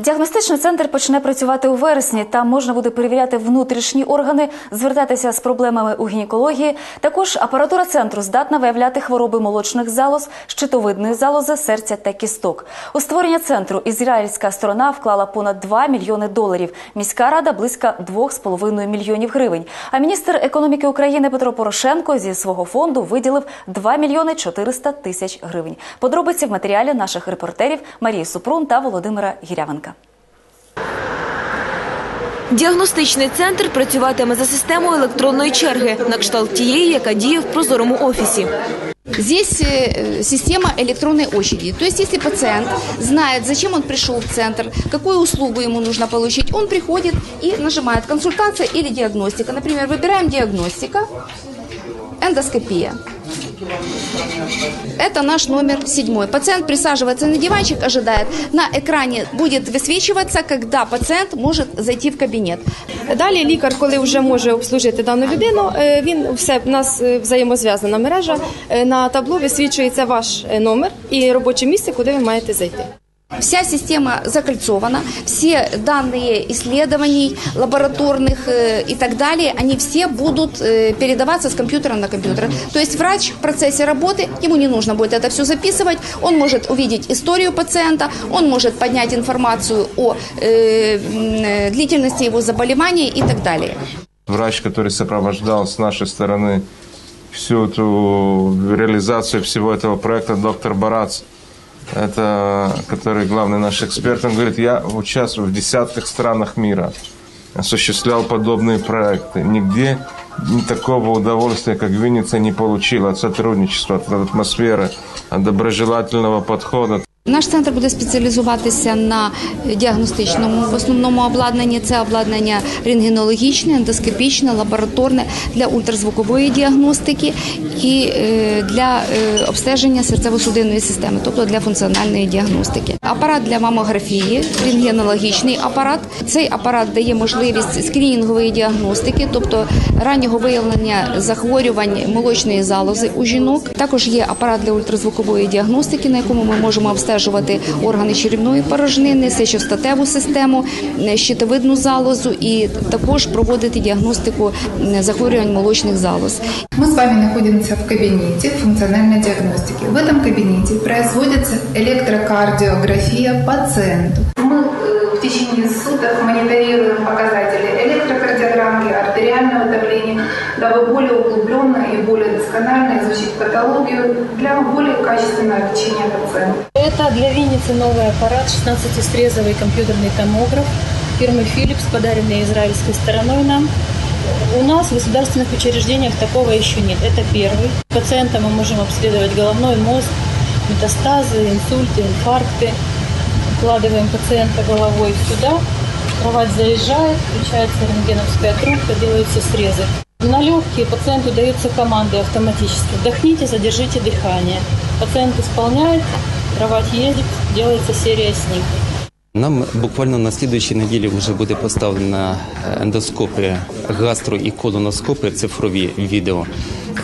Діагностичний центр почне працювати у вересні. Там можна буде перевіряти внутрішні органи, звертатися з проблемами у гінекології. Також апаратура центру здатна виявляти хвороби молочних залоз, щитовидної залози, серця та кісток. У створення центру ізраїльська сторона вклала понад 2 мільйони доларів. Міська рада близько 2,5 мільйонів гривень. А міністр економіки України Петро Порошенко зі свого фонду виділив 2 мільйони 400 тисяч гривень. Подробиці в матеріалі наших репортерів Марії Супрун та Володимира Гірявенка. Діагностичний центр працюватиме за системою електронної черги, на кшталт тієї, яка діє в прозорому офісі. Здесь э, система электронной очереди. То есть, если пациент знает, зачем он пришел в центр, какую услугу ему нужно получить, он приходит и нажимает консультация или диагностика. Например, выбираем диагностика, эндоскопия. Это наш номер седьмой. Пациент присаживается на диванчик, ожидает. На экране будет высвечиваться, когда пациент может зайти в кабинет. Далі лікар, коли вже може обслужити дану людину, е, він все у нас е, взаємозв'язана мережа. е, На табло висвічується ваш е, номер і робоче місце, куди ви маєте зайти. Вся система закольцована, все данные исследований лабораторных э, и так далее, они все будут э, передаваться с компьютера на компьютер. То есть врач в процессе работы, ему не нужно будет это все записывать, он может увидеть историю пациента, он может поднять информацию о э, м, э, длительности его заболевания и так далее. врач, который сопровождал с нашей стороны всю эту реализацию всего этого проекта, доктор Барац, это который главный наш эксперт, он говорит, я участвую в десятках странах мира, осуществлял подобные проекты. Нигде ни такого удовольствия, как в Виннице, не получил от сотрудничества, от атмосферы, от доброжелательного подхода. Наш центр буде спеціалізуватися на діагностичному в основному обладнанні. Це обладнання рентгенологічне, ендоскопічне, лабораторне для ультразвукової діагностики і е, для е, обстеження серцево-судинної системи, тобто для функціональної діагностики. Апарат для мамографії, рентгенологічний апарат. Цей апарат дає можливість скринінгової діагностики, тобто раннього виявлення захворювань молочної залози у жінок. Також є апарат для ультразвукової діагностики, на якому ми можемо обстежувати органи черівної порожнини, сечостатеву систему, е, щитовидну залозу і також проводити діагностику е, захворювань молочних залоз. Мы с вами находимся в кабинете функциональной диагностики. В этом кабинете производится электрокардиография пациенту. Дабы более углубленно и более досконально изучить патологию для более качественного лечения пациента. Это для Винницы новый аппарат 16-срезовый компьютерный томограф фирмы Philips, подаренный израильской стороной нам. У нас в государственных учреждениях такого еще нет. Это первый. Пациента мы можем обследовать головной мозг, метастазы, инсульты, инфаркты. Укладываем пациента головой сюда, кровать заезжает, включается рентгеновская трубка, делаются срезы. На легкие пациенту даются команды автоматически. Вдохните, задержите дыхание. Пациент исполняет, кровать едет, делается серия снимков. Нам буквально на слідуючій неділі вже буде поставлена ендоскопи, гастро і колоноскопи, цифрові відео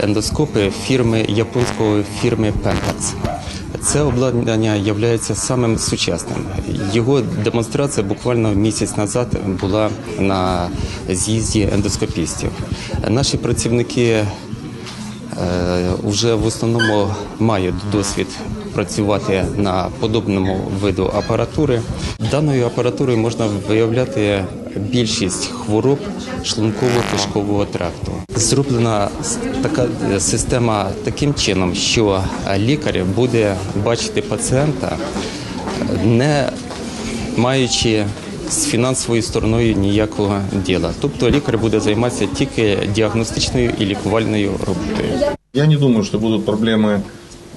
ендоскопи фірми японської фірми Pentax. Це обладнання є самим сучасним. Його демонстрація буквально місяць назад була на з'їзді ендоскопістів. Наші працівники вже в основному мають досвід працювати на подобному виду апаратури. Даною апаратурою можна виявляти більшість хвороб шлунково-кишкового тракту. Зроблена с- така е, система таким чином, що лікар буде бачити пацієнта, не маючи з фінансовою стороною ніякого діла. Тобто лікар буде займатися тільки діагностичною і лікувальною роботою. Я не думаю, что будут проблемы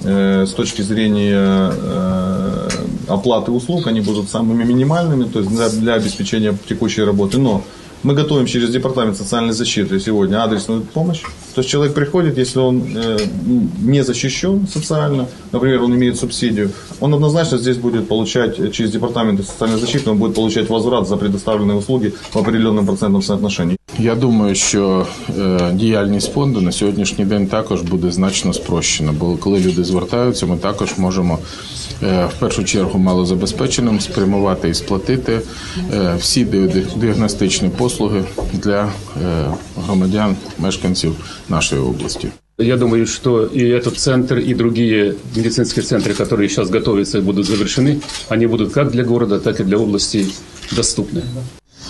э, с точки зрения э, оплаты услуг. Они будут самыми минимальными, то есть для, для обеспечения текущей работы. Но мы готовим через Департамент социальной защиты сегодня адресную помощь. То есть человек приходит, если он э, не защищен социально, например, он имеет субсидию, он однозначно здесь будет получать через Департамент социальной защиты, он будет получать возврат за предоставленные услуги в определенном процентном соотношении. Я думаю, що е, діяльність фонду на сьогоднішній день також буде значно спрощена, бо коли люди звертаються, ми також можемо е, в першу чергу малозабезпеченим спрямувати і сплатити е, всі ди- діагностичні послуги для е, громадян, мешканців нашої області. Я думаю, что и этот центр, и другие медицинские центры, которые сейчас готовятся и будут завершены, они будут как для города, так и для области доступны.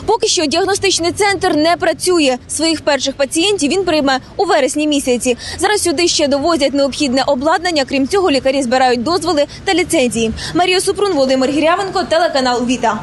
Поки що діагностичний центр не працює. Своїх перших пацієнтів він прийме у вересні місяці. Зараз сюди ще довозять необхідне обладнання. Крім цього, лікарі збирають дозволи та ліцензії. Марія Супрун, Володимир Гірявенко, телеканал Віта.